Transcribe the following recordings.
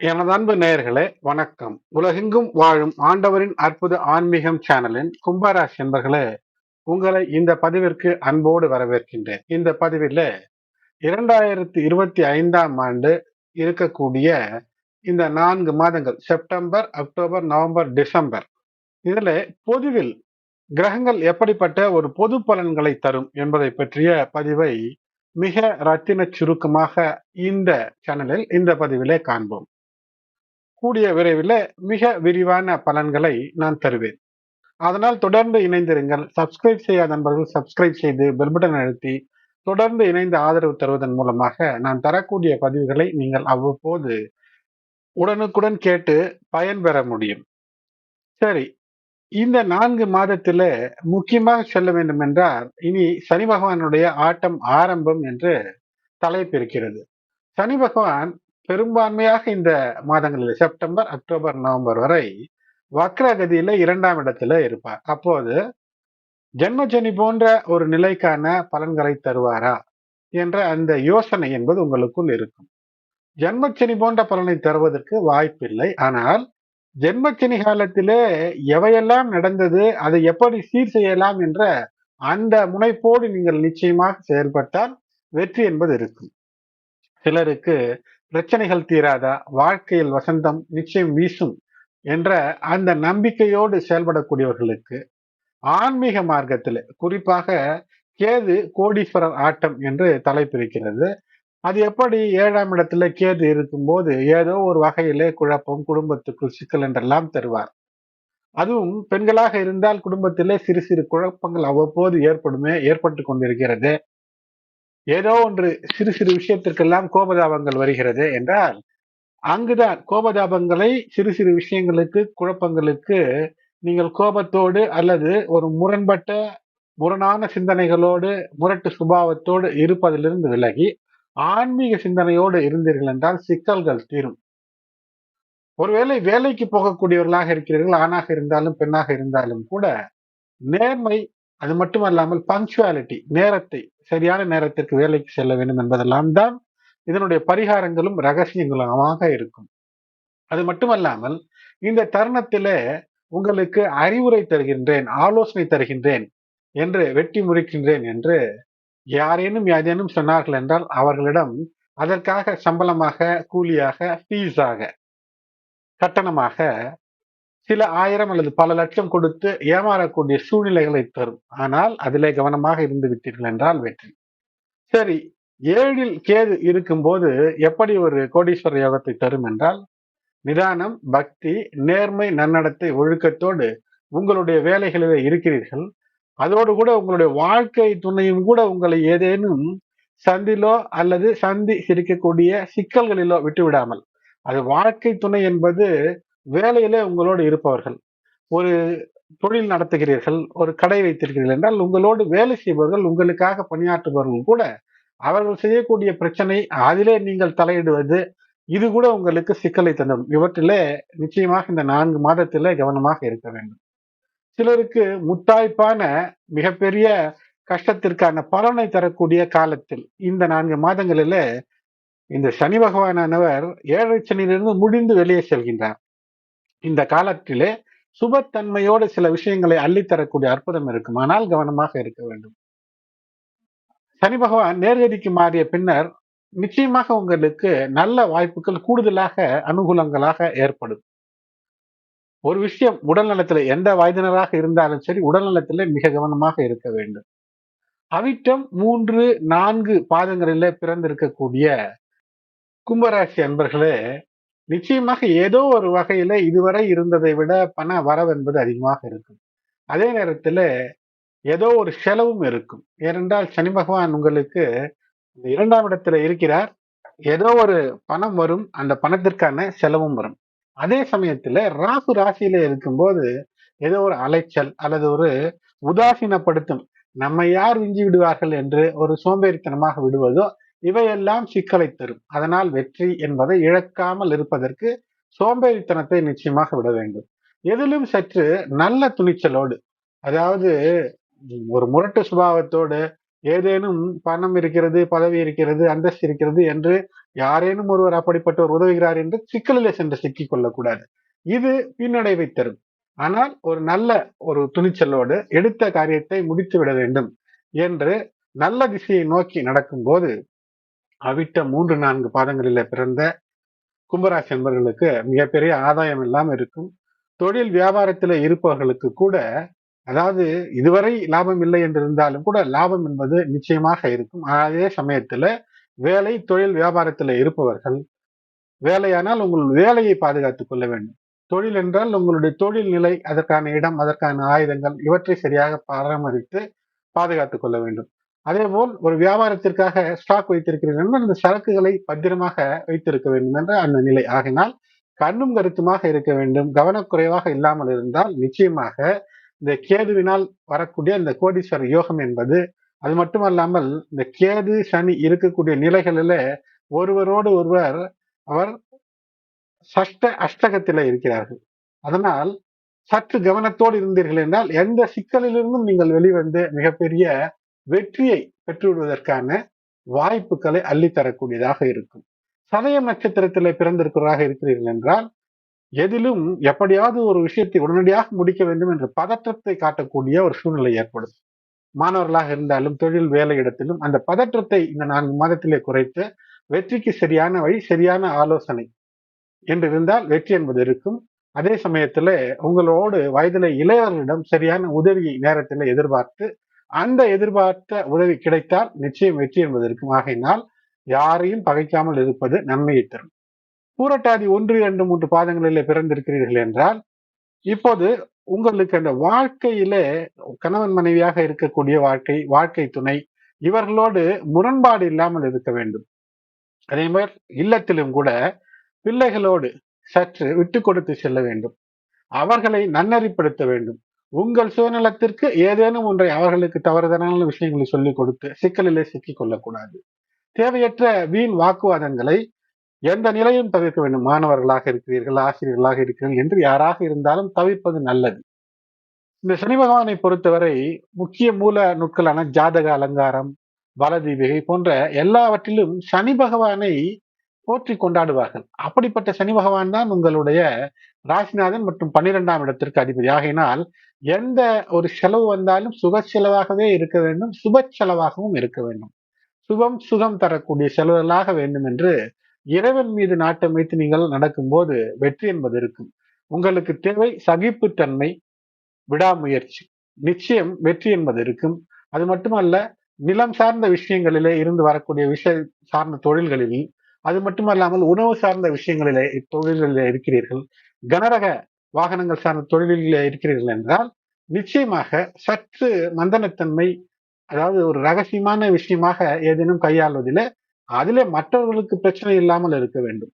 எனது அன்பு நேயர்களே வணக்கம். உலகெங்கும் வாழும் ஆண்டவரின் அற்புத ஆன்மீகம் சேனலின் கும்பராசி என்பர்களே உங்களை இந்த பதிவிற்கு அன்போடு வரவேற்கின்றேன். இந்த பதிவில் இரண்டாயிரத்தி இருபத்தி ஐந்தாம் ஆண்டு இருக்கக்கூடிய இந்த நான்கு மாதங்கள் செப்டம்பர் அக்டோபர் நவம்பர் டிசம்பர் இதில் பொதுவில் கிரகங்கள் எப்படிப்பட்ட ஒரு பொது பலன்களை தரும் என்பதை பற்றிய பதிவை மிக ரத்தின சுருக்கமாக இந்த சேனலில் இந்த பதிவிலே காண்போம். கூடிய விரைவில் மிக விரிவான பலன்களை நான் தருவேன். அதனால் தொடர்ந்து இணைந்திருங்கள். சப்ஸ்கிரைப் செய்யாத நண்பர்கள் சப்ஸ்கிரைப் செய்து பெல்பட்டன் அழுத்தி தொடர்ந்து இணைந்து ஆதரவு தருவதன் மூலமாக நான் தரக்கூடிய பதிவுகளை நீங்கள் அவ்வப்போது உடனுக்குடன் கேட்டு பயன்பெற முடியும். சரி இந்த நான்கு மாதத்தில் முக்கியமாக சொல்ல வேண்டும் என்றால் இனி சனி பகவானுடைய ஆட்டம் ஆரம்பம் என்று தலைப்பு இருக்கிறது. சனி பகவான் பெரும்பான்மையாக இந்த மாதங்களில் செப்டம்பர் அக்டோபர் நவம்பர் வரை வக்ரகதியில இரண்டாம் இடத்துல இருப்பார். அப்போது ஜென்மஜனி போன்ற ஒரு நிலைக்கான பலன்களை தருவாரா என்ற அந்த யோசனை என்பது உங்களுக்குள் இருக்கும். ஜென்மச்சனி போன்ற பலனை தருவதற்கு வாய்ப்பில்லை. ஆனால் ஜென்மச்சனி காலத்திலே எவையெல்லாம் நடந்தது அதை எப்படி சீர் செய்யலாம் என்ற அந்த முனைப்போடு நீங்கள் நிச்சயமாக செயல்பட்டால் வெற்றி என்பது இருக்கும். சிலருக்கு பிரச்சனைகள் தீராதா? வாழ்க்கையில் வசந்தம் நிச்சயம் வீசும் என்ற அந்த நம்பிக்கையோடு செயல்படக்கூடியவர்களுக்கு ஆன்மீக மார்க்கத்தில் குறிப்பாக கேது கோடீஸ்வரர் ஆட்டம் என்று தலைப்பிருக்கிறது. அது எப்படி ஏழாம் இடத்துல கேது இருக்கும்போது ஏதோ ஒரு வகையிலே குழப்பம் குடும்பத்துக்குள் சிக்கல் என்றெல்லாம் தருவார். அதுவும் பெண்களாக இருந்தால் குடும்பத்திலே சிறு சிறு குழப்பங்கள் அவ்வப்போது ஏற்படுமே ஏற்பட்டு கொண்டிருக்கிறது. ஏதோ ஒன்று சிறு சிறு விஷயத்திற்கெல்லாம் கோபதாபங்கள் வருகிறது என்றால் அங்குதான் கோபதாபங்களை சிறு சிறு விஷயங்களுக்கு குழப்பங்களுக்கு நீங்கள் கோபத்தோடு அல்லது ஒரு முரண்பட்ட முரணான சிந்தனைகளோடு முரட்டு சுபாவத்தோடு இருப்பதிலிருந்து விலகி ஆன்மீக சிந்தனையோடு இருந்தீர்கள் என்றால் சிக்கல்கள் தீரும். ஒருவேளை வேலைக்கு போகக்கூடியவர்களாக இருக்கிறீர்கள் ஆணாக இருந்தாலும் பெண்ணாக இருந்தாலும் கூட நேர்மை அது மட்டுமல்லாமல் பங்க்சுவாலிட்டி நேரத்தை சரியான நேரத்திற்கு வேலைக்கு செல்ல வேண்டும் என்பதெல்லாம் தான் இதனுடைய பரிகாரங்களும் ரகசியங்களுமாக இருக்கும். அது மட்டுமல்லாமல் இந்த தருணத்திலே உங்களுக்கு அறிவுரை தருகின்றேன் ஆலோசனை தருகின்றேன் என்று வெட்டி முறிக்கின்றேன் என்று யாரேனும் யாரேனும் சொன்னார்கள் என்றால் அவர்களிடம் அதற்காக சம்பளமாக கூலியாக ஃபீஸாக கட்டணமாக சில ஆயிரம் அல்லது பல லட்சம் கொடுத்து ஏமாறக்கூடிய சூழ்நிலைகளை தரும். ஆனால் அதிலே கவனமாக இருந்து விட்டீர்கள் என்றால் வெற்றி. சரி ஏழில் கேது இருக்கும்போது எப்படி ஒரு கோடீஸ்வர யோகத்தை தரும் என்றால் நிதானம் பக்தி நேர்மை நன்னடத்தை ஒழுக்கத்தோடு உங்களுடைய வேலைகளிலே இருக்கிறீர்கள். அதோடு கூட உங்களுடைய வாழ்க்கை துணையும் கூட உங்களை ஏதேனும் சந்திலோ அல்லது சந்தி சிரிக்கக்கூடிய சிக்கல்களிலோ விட்டு விடாமல் அது வாழ்க்கை துணை என்பது வேலையில உங்களோடு இருப்பவர்கள். ஒரு தொழில் நடத்துகிறீர்கள் ஒரு கடை வைத்திருக்கிறீர்கள் என்றால் உங்களோடு வேலை செய்பவர்கள் உங்களுக்காக பணியாற்றுபவர்கள் கூட அவர்கள் செய்யக்கூடிய பிரச்சனை அதிலே நீங்கள் தலையிடுவது இது கூட உங்களுக்கு சிக்கலை தந்தும் இவற்றிலே நிச்சயமாக இந்த நான்கு மாதத்திலே கவனமாக இருக்க வேண்டும். சிலருக்கு முத்தாய்ப்பான மிகப்பெரிய கஷ்டத்திற்கான பலனை தரக்கூடிய காலத்தில் இந்த நான்கு மாதங்களிலே இந்த சனி பகவானவர் ஏழரை சனியிலிருந்து முடிந்து வெளியே செல்கின்றார். இந்த காலத்திலே சுபத்தன்மையோடு சில விஷயங்களை அள்ளித்தரக்கூடிய அற்புதம் இருக்கும். ஆனால் கவனமாக இருக்க வேண்டும். சனி பகவான் நேர்கதிக்கு மாறிய பின்னர் நிச்சயமாக உங்களுக்கு நல்ல வாய்ப்புகள் கூடுதலாக அனுகூலங்களாக ஏற்படும். ஒரு விஷயம் உடல் நலத்துல எந்த வயதினராக இருந்தாலும் சரி உடல் நலத்துல மிக கவனமாக இருக்க வேண்டும். அவிட்டம் மூன்று நான்கு பாதங்களில பிறந்திருக்கக்கூடிய கும்பராசி அன்பர்களே நிச்சயமாக ஏதோ ஒரு வகையில இதுவரை இருந்ததை விட பண வரவு என்பது அதிகமாக இருக்கும். அதே நேரத்துல ஏதோ ஒரு செலவும் இருக்கும். ஏனென்றால் சனி பகவான் உங்களுக்கு இரண்டாம் இடத்துல இருக்கிறார். ஏதோ ஒரு பணம் வரும். அந்த பணத்திற்கான செலவும் வரும். அதே சமயத்துல ராகு ராசியில இருக்கும்போது ஏதோ ஒரு அலைச்சல் அல்லது ஒரு உதாசீனப்படுத்தும். நம்ம யார் விஞ்சி விடுவார்கள் என்று ஒரு சோம்பேறித்தனமாக விடுவதோ இவையெல்லாம் சிக்கலை தரும். அதனால் வெற்றி என்பதை இழக்காமல் இருப்பதற்கு சோம்பேறித்தனத்தை நிச்சயமாக விட வேண்டும். எதிலும் சற்று நல்ல துணிச்சலோடு அதாவது ஒரு முரட்டு சுபாவத்தோடு ஏதேனும் பணம் இருக்கிறது பதவி இருக்கிறது அந்தஸ்து இருக்கிறது என்று யாரேனும் ஒருவர் அப்படிப்பட்டவர் உதவுகிறார் என்று சிக்கலிலே சென்று சிக்கிக் கொள்ளக்கூடாது. இது பின்னடைவை தரும். ஆனால் ஒரு நல்ல ஒரு துணிச்சலோடு எடுத்த காரியத்தை முடித்து விட வேண்டும் என்று நல்ல திசையை நோக்கி நடக்கும்போது அவிட்ட மூன்று நான்கு பாதங்களில பிறந்த கும்பராசி என்பவர்களுக்கு மிகப்பெரிய ஆதாயம் இல்லாமல் இருக்கும். தொழில் வியாபாரத்தில் இருப்பவர்களுக்கு கூட அதாவது இதுவரை லாபம் இல்லை என்று இருந்தாலும் கூட லாபம் என்பது நிச்சயமாக இருக்கும். அதே சமயத்துல வேலை தொழில் வியாபாரத்தில் இருப்பவர்கள் வேலையானால் உங்கள் வேலையை பாதுகாத்துக் கொள்ள வேண்டும். தொழில் என்றால் உங்களுடைய தொழில் நிலை அதற்கான இடம் அதற்கான ஆயுதங்கள் இவற்றை சரியாக பராமரித்து பாதுகாத்துக் கொள்ள வேண்டும். அதேபோல் ஒரு வியாபாரத்திற்காக ஸ்டாக் வைத்திருக்கிறீர்கள் அந்த சரக்குகளை பத்திரமாக வைத்திருக்க வேண்டும் என்ற அந்த நிலை. ஆகினால் கண்ணும் கருத்துமாக இருக்க வேண்டும். கவனக்குறைவாக இல்லாமல் இருந்தால் நிச்சயமாக இந்த கேதுவினால் வரக்கூடிய இந்த கோடீஸ்வர யோகம் என்பது அது மட்டுமல்லாமல் இந்த கேது சனி இருக்கக்கூடிய நிலைகளில ஒருவரோடு ஒருவர் அவர் சஷ்ட அஷ்டகத்தில இருக்கிறார்கள். அதனால் சற்று கவனத்தோடு இருந்தீர்கள் என்றால் எந்த சிக்கலிலிருந்தும் நீங்கள் வெளிவந்து மிகப்பெரிய வெற்றியை பெற்றுவிடுவதற்கான வாய்ப்புகளை அள்ளித்தரக்கூடியதாக இருக்கும். சதயம் நட்சத்திரத்தில் பிறந்திருக்கிறவராக இருக்கிறீர்கள் என்றால் எதிலும் எப்படியாவது ஒரு விஷயத்தை உடனடியாக முடிக்க வேண்டும் என்ற பதற்றத்தை காட்டக்கூடிய ஒரு சூழ்நிலை ஏற்படும். மாணவர்களாக இருந்தாலும் தொழில் வேலை இடத்திலும் அந்த பதற்றத்தை இந்த நான்கு மாதத்திலே குறைத்து வெற்றிக்கு சரியான வழி சரியான ஆலோசனை என்று இருந்தால் வெற்றி என்பது இருக்கும். அதே சமயத்துல உங்களோடு வயதில இளையவர்களிடம் சரியான உதவியை நேரத்தில் எதிர்பார்த்து அந்த எதிர்பார்த்த உதவி கிடைத்தால் நிச்சயம் வெற்றி என்பது இருக்கும். ஆகையினால் யாரையும் பகைக்காமல் இருப்பது நன்மையை தரும். பூரட்டாதி ஒன்று இரண்டு மூன்று பாதங்களிலே பிறந்திருக்கிறீர்கள் என்றால் இப்போது உங்களுக்கு அந்த வாழ்க்கையிலே கணவன் மனைவியாக இருக்கக்கூடிய வாழ்க்கை வாழ்க்கை துணை இவர்களோடு முரண்பாடு இல்லாமல் இருக்க வேண்டும். அதே மாதிரி இல்லத்திலும் கூட பிள்ளைகளோடு சற்று விட்டு கொடுத்து செல்ல வேண்டும். அவர்களை நன்னறிப்படுத்த வேண்டும். உங்கள் சுயநலத்திற்கு ஏதேனும் ஒன்றை அவர்களுக்கு தவறுதலான விஷயங்களை சொல்லிக் கொடுத்து சிக்கலிலே சிக்கிக் கொள்ளக்கூடாது. தேவையற்ற வீண் வாக்குவாதங்களை எந்த நிலையும் தவிர்க்க வேண்டும். மாணவர்களாக இருக்கிறீர்கள் ஆசிரியர்களாக இருக்கிறீர்கள் என்று யாராக இருந்தாலும் தவிர்ப்பது நல்லது. இந்த சனி பகவானை பொறுத்தவரை முக்கிய மூல நுட்களான ஜாதக அலங்காரம் பலதீபிகை போன்ற எல்லாவற்றிலும் சனி பகவானை போற்றி கொண்டாடுவார்கள். அப்படிப்பட்ட சனி பகவான் தான் உங்களுடைய ராசிநாதன் மற்றும் பன்னிரெண்டாம் இடத்திற்கு அதிபதி. ஆகையினால் எந்த ஒரு செலவு வந்தாலும் சுக செலவாகவே இருக்க வேண்டும் சுப செலவாகவும் இருக்க வேண்டும். சுபம் சுகம் தரக்கூடிய செலவுகளாக வேண்டும் என்று இறைவன் மீது நாட்டம் வைத்து நீங்கள் நடக்கும்போது வெற்றி என்பது இருக்கும். உங்களுக்கு தேவை சகிப்புத்தன்மை விடாமுயற்சி. நிச்சயம் வெற்றி என்பது இருக்கும். அது மட்டுமல்ல நிலம் சார்ந்த விஷயங்களிலே இருந்து வரக்கூடிய விஷய சார்ந்த தொழில்களில் அது மட்டுமல்லாமல் உணவு சார்ந்த விஷயங்களிலே தொழில்களிலே இருக்கிறீர்கள். கனரக வாகனங்கள் சார்ந்த தொழிலில் இருக்கிறீர்கள் என்றால் நிச்சயமாக சற்று மந்தனத்தன்மை அதாவது ஒரு ரகசியமான விஷயமாக ஏதேனும் கையாள்வதில் அதிலே மற்றவர்களுக்கு பிரச்சனை இல்லாமல் இருக்க வேண்டும்.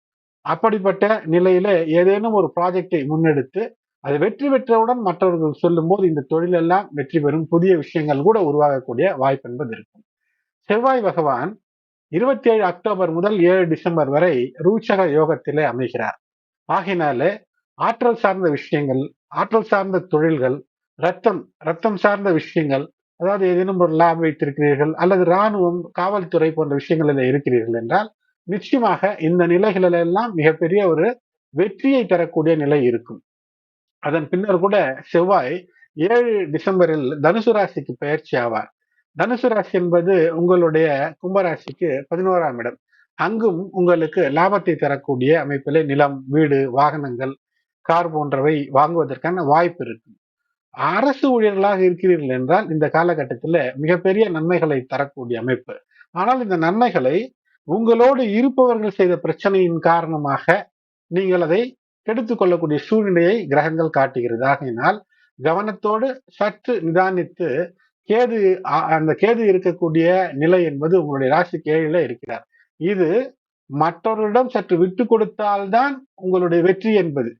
அப்படிப்பட்ட நிலையில ஏதேனும் ஒரு ப்ராஜெக்டை முன்னெடுத்து அது வெற்றி பெற்றவுடன் மற்றவர்கள் சொல்லும் போது இந்த தொழிலெல்லாம் வெற்றி பெறும் புதிய விஷயங்கள் கூட உருவாகக்கூடிய வாய்ப்பு என்பது இருக்கும். செவ்வாய் பகவான் இருபத்தி ஏழு அக்டோபர் முதல் ஏழு டிசம்பர் வரை ரூச்சக யோகத்திலே அமைகிறார். ஆகினாலே ஆற்றல் சார்ந்த விஷயங்கள் ஆற்றல் சார்ந்த தொழில்கள் ரத்தம் ரத்தம் சார்ந்த விஷயங்கள் அதாவது ஏதேனும் ஒரு லேப் வைத்திருக்கிறீர்கள் அல்லது இராணுவம் காவல்துறை போன்ற விஷயங்களில் இருக்கிறீர்கள் என்றால் நிச்சயமாக இந்த நிலைகளிலெல்லாம் மிகப்பெரிய ஒரு வெற்றியை தரக்கூடிய நிலை இருக்கும். அதன் பின்னர் கூட செவ்வாய் ஏழு டிசம்பரில் தனுசு ராசிக்கு பயிற்சி ஆவார். தனுசு ராசி என்பது உங்களுடைய கும்பராசிக்கு பதினோராம் இடம். அங்கும் உங்களுக்கு லாபத்தை தரக்கூடிய அமைப்பிலே நிலம் வீடு வாகனங்கள் கார் போன்றவை வாங்குவதற்கான வாய்ப்பு இருக்கும் அரசு ஊழியர்களாக இருக்கிறீர்கள் என்றால் இந்த காலகட்டத்தில் மிகப்பெரிய நன்மைகளை தரக்கூடிய அமைப்பு. ஆனால் இந்த நன்மைகளை உங்களோடு இருப்பவர்கள் செய்த பிரச்சனையின் காரணமாக நீங்கள் அதை கெடுத்துக் கொள்ளக்கூடிய சூழ்நிலையை கிரகங்கள் காட்டுகிறது. ஆகையினால் கவனத்தோடு சற்று நிதானித்து கேது அந்த கேது இருக்கக்கூடிய நிலை என்பது உங்களுடைய ராசி கேழில இருக்கிறார். இது மற்றவர்களிடம் சற்று விட்டு கொடுத்தால்தான் உங்களுடைய வெற்றி என்பது.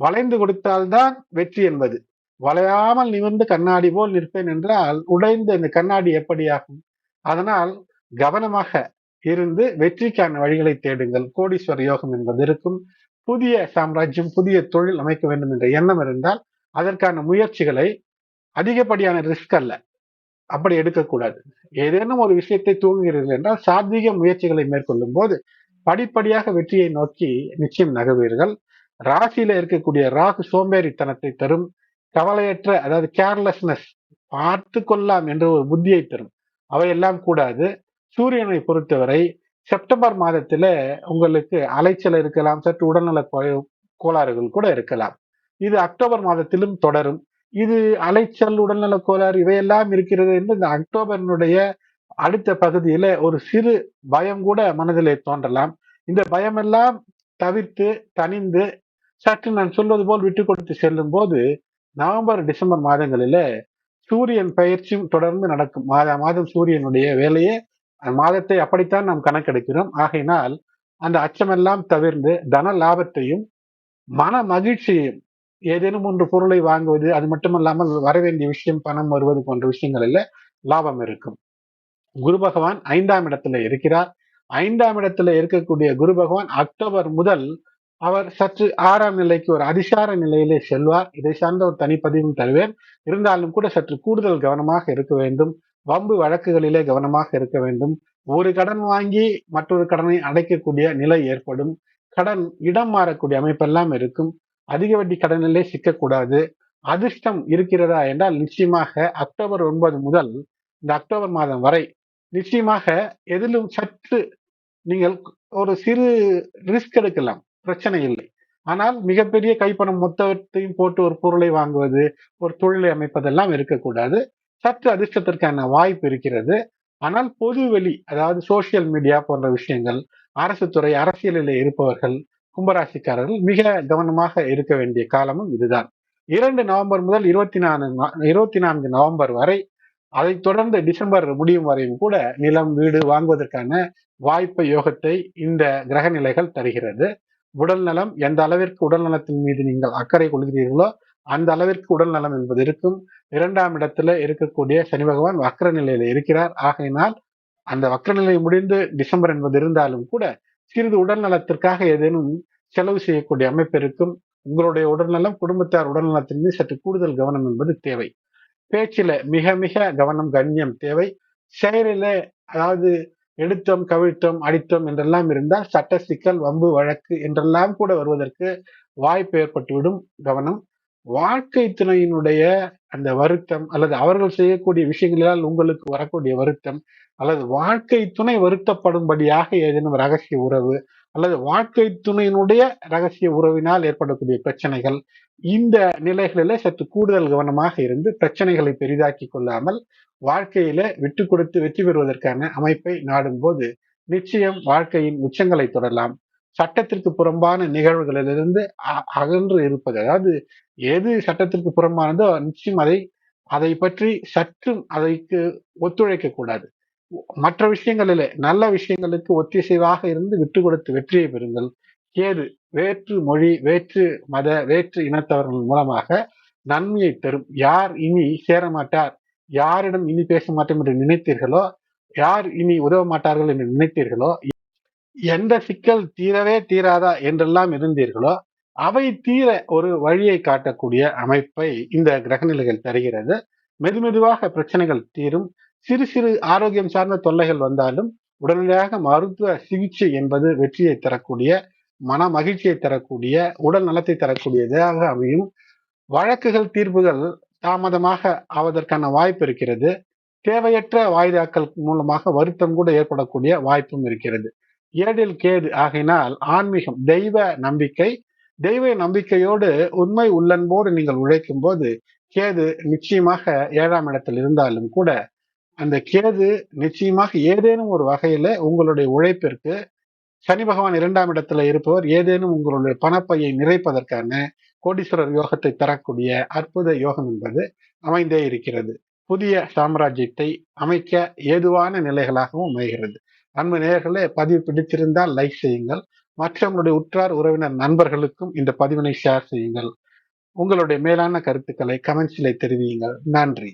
வளைந்து கொடுத்தால்தான் வெற்றி என்பது. வளையாமல் நிமிர்ந்து கண்ணாடி போல் நிற்பேன் என்றால் உடைந்து இந்த கண்ணாடி எப்படியாகும்? அதனால் கவனமாக இருந்து வெற்றிக்கான வழிகளை தேடுங்கள். கோடீஸ்வர யோகம் என்பது இருக்கும். புதிய சாம்ராஜ்யம் புதிய தொழில் அமைக்க வேண்டும் என்ற எண்ணம் இருந்தால் அதற்கான முயற்சிகளை அதிகப்படியான ரிஸ்க் அல்ல. அப்படி எடுக்கக்கூடாது. ஏதேனும் ஒரு விஷயத்தை தூங்குகிறீர்கள் என்றால் சாத்வீக முயற்சிகளை மேற்கொள்ளும் போது படிப்படியாக வெற்றியை நோக்கி நிச்சயம் நகர்வீர்கள். ராசியில இருக்கக்கூடிய ராகு சோம்பேறித்தனத்தை தரும். கவலையற்ற அதாவது கேர்லெஸ்னஸ் பார்த்து கொள்ளலாம் என்ற ஒரு புத்தியை தரும். அவையெல்லாம் கூடாது. சூரியனை பொறுத்தவரை செப்டம்பர் மாதத்துல உங்களுக்கு அலைச்சல் இருக்கலாம் சற்று உடல்நல கோளாறுகள் கூட இருக்கலாம். இது அக்டோபர் மாதத்திலும் தொடரும். இது அலைச்சல் உடல்நல கோளாறு இவையெல்லாம் இருக்கிறது என்று இந்த அக்டோபரினுடைய அடுத்த பகுதியில ஒரு சிறு பயம் கூட மனதிலே தோன்றலாம். இந்த பயமெல்லாம் தவிர்த்து தனிந்து சற்று நான் சொல்வது போல் விட்டு கொடுத்து செல்லும் போது நவம்பர் டிசம்பர் மாதங்களில சூரியன் பயிற்சியும் தொடர்ந்து நடக்கும். மாத மாதம் சூரியனுடைய வேலையே மாதத்தை அப்படித்தான் நாம் கணக்கெடுக்கிறோம். ஆகையினால் அந்த அச்சமெல்லாம் தவிர்ந்து தன லாபத்தையும் மன மகிழ்ச்சியையும் ஏதேனும் ஒன்று பொருளை வாங்குவது அது மட்டுமல்லாமல் வர வேண்டிய விஷயம் பணம் வருவது போன்ற விஷயங்களில் லாபம் இருக்கும். குரு பகவான் ஐந்தாம் இடத்துல இருக்கிறார். ஐந்தாம் இடத்துல இருக்கக்கூடிய குரு பகவான் அக்டோபர் முதல் அவர் சற்று ஆறாம் நிலைக்கு ஒரு அதிசார நிலையிலே செல்வார். இதை சார்ந்த ஒரு தனிப்பதிவும் தருவேன். இருந்தாலும் கூட சற்று கூடுதல் கவனமாக இருக்க வேண்டும். வம்பு வழக்குகளிலே கவனமாக இருக்க வேண்டும். ஒரு கடன் வாங்கி மற்றொரு கடனை அடைக்கக்கூடிய நிலை ஏற்படும். கடன் இடம் மாறக்கூடிய அமைப்பெல்லாம் இருக்கும். அதிக வட்டி கடனிலே சிக்கக்கூடாது. அதிர்ஷ்டம் இருக்கிறதா என்றால் நிச்சயமாக அக்டோபர் ஒன்பது முதல் இந்த அக்டோபர் மாதம் வரை நிச்சயமாக எதிலும் சற்று நீங்கள் ஒரு சிறு ரிஸ்க் எடுக்கலாம். பிரச்சனை இல்லை. ஆனால் மிகப்பெரிய கைப்பணம் மொத்தத்தையும் போட்டு ஒரு பொருளை வாங்குவது ஒரு தொழிலை அமைப்பதெல்லாம் இருக்கக்கூடாது. சற்று அதிர்ஷ்டத்திற்கான வாய்ப்பு இருக்கிறது. ஆனால் பொது வெளி அதாவது சோசியல் மீடியா போன்ற விஷயங்கள் அரசு துறை அரசியலில் இருப்பவர்கள் கும்பராசிக்காரர்கள் மிக கவனமாக இருக்க வேண்டிய காலமும் இதுதான். இரண்டு நவம்பர் முதல் இருபத்தி நான்கு இருபத்தி நான்கு நவம்பர் வரை அதைத் தொடர்ந்து டிசம்பர் முடியும் வரையும் கூட நிலம் வீடு வாங்குவதற்கான வாய்ப்பை யோகத்தை இந்த கிரக நிலைகள் தருகிறது. உடல் நலம் எந்த அளவிற்கு உடல் நலத்தின் மீது நீங்கள் அக்கறை கொள்கிறீர்களோ அந்த அளவிற்கு உடல் நலம் என்பது இருக்கும். இரண்டாம் இடத்துல இருக்கக்கூடிய சனி பகவான் வக்ர நிலையில இருக்கிறார். ஆகையினால் அந்த வக்ர நிலை முடிந்து டிசம்பர் என்பது இருந்தாலும் கூட சிறிது உடல் நலத்திற்காக ஏதேனும் செலவு செய்யக்கூடிய அமைப்பு இருக்கும். உங்களுடைய உடல்நலம் குடும்பத்தார் உடல்நலத்தின் மீது சற்று கூடுதல் கவனம் என்பது தேவை. பேச்சில மிக மிக கவனம் கண்ணியம் தேவை. செயலில அதாவது எடுத்தோம் கவிழ்த்தோம் அடித்தோம் என்றெல்லாம் இருந்தால் சட்ட சிக்கல் வம்பு வழக்கு என்றெல்லாம் கூட வருவதற்கு வாய்ப்பு ஏற்பட்டுவிடும் கவனம். வாழ்க்கை துணையினுடைய அந்த வருத்தம் அல்லது அவர்கள் செய்யக்கூடிய விஷயங்களால் உங்களுக்கு வரக்கூடிய வருத்தம் அல்லது வாழ்க்கை துணை வருத்தப்படும்படியாக ஏதேனும் ரகசிய உறவு அல்லது வாழ்க்கை துணையினுடைய ரகசிய உறவினால் ஏற்படக்கூடிய பிரச்சனைகள் இந்த நிலைகளில சற்று கூடுதல் கவனமாக இருந்து பிரச்சனைகளை பெரிதாக்கி கொள்ளாமல் வாழ்க்கையில விட்டு கொடுத்து வெற்றி பெறுவதற்கான அமைப்பை நாடும் போது நிச்சயம் வாழ்க்கையின் உச்சங்களை தொடரலாம். சட்டத்திற்கு புறம்பான நிகழ்வுகளிலிருந்து அகன்று இருப்பது அதாவது எது சட்டத்திற்கு புறம்பானதோ நிச்சயம் அதை அதை பற்றி சற்றும் அதைக்கு ஒத்துழைக்க கூடாது. மற்ற விஷயங்களிலே நல்ல விஷயங்களுக்கு ஒத்திசைவாக இருந்து விட்டு கொடுத்து வெற்றியை பெறுங்கள். கேது வேற்று மொழி வேற்று மத வேற்று இனத்தவர்கள் மூலமாக நன்மையை தரும் யார் இனி சேர மாட்டார் யாரிடம் இனி பேச மாட்டோம் என்று நினைத்தீர்களோ? யார் இனி உதவ மாட்டார்கள் என்று நினைத்தீர்களோ? எந்த சிக்கல் தீரவே தீராதா என்றெல்லாம் இருந்தீர்களோ அவை தீர ஒரு வழியை காட்டக்கூடிய அமைப்பை இந்த கிரகநிலைகள் தருகிறது. மெதுமெதுவாக பிரச்சனைகள் தீரும். சிறு சிறு ஆரோக்கியம் சார்ந்த தொல்லைகள் வந்தாலும் உடனடியாக மருத்துவ சிகிச்சை என்பது வெற்றியை தரக்கூடிய மன மகிழ்ச்சியை தரக்கூடிய உடல் நலத்தை தரக்கூடியதாக அமையும். வழக்குகள் தீர்ப்புகள் தாமதமாக ஆவதற்கான வாய்ப்பு இருக்கிறது. தேவையற்ற வாய்தாக்கள் மூலமாக வருத்தம் கூட ஏற்படக்கூடிய வாய்ப்பும் இருக்கிறது. ஏழில் கேது ஆகினால் ஆன்மீகம் தெய்வ நம்பிக்கை தெய்வ நம்பிக்கையோடு உண்மை உள்ளன்போடு நீங்கள் உழைக்கும் போது கேது நிச்சயமாக ஏழாம் இடத்தில் இருந்தாலும் கூட அந்த கேது நிச்சயமாக ஏதேனும் ஒரு வகையில உங்களுடைய உழைப்பிற்கு சனி பகவான் இரண்டாம் இடத்துல இருப்பவர் ஏதேனும் உங்களுடைய பணப்பையை நிறைப்பதற்கான கோடீஸ்வரர் யோகத்தை தரக்கூடிய அற்புத யோகம் என்பது அமைந்தே இருக்கிறது. புதிய சாம்ராஜ்யத்தை அமைக்க ஏதுவான நிலைகளாகவும் அமைகிறது. அன்பு நேர்களே பதிவு பிடித்திருந்தால் லைக் செய்யுங்கள். மற்றவங்களுடைய உற்றார் உறவினர் நண்பர்களுக்கும் இந்த பதிவினை ஷேர் செய்யுங்கள். உங்களுடைய மேலான கருத்துக்களை கமெண்ட்ஸில் தெரிவியுங்கள். நன்றி.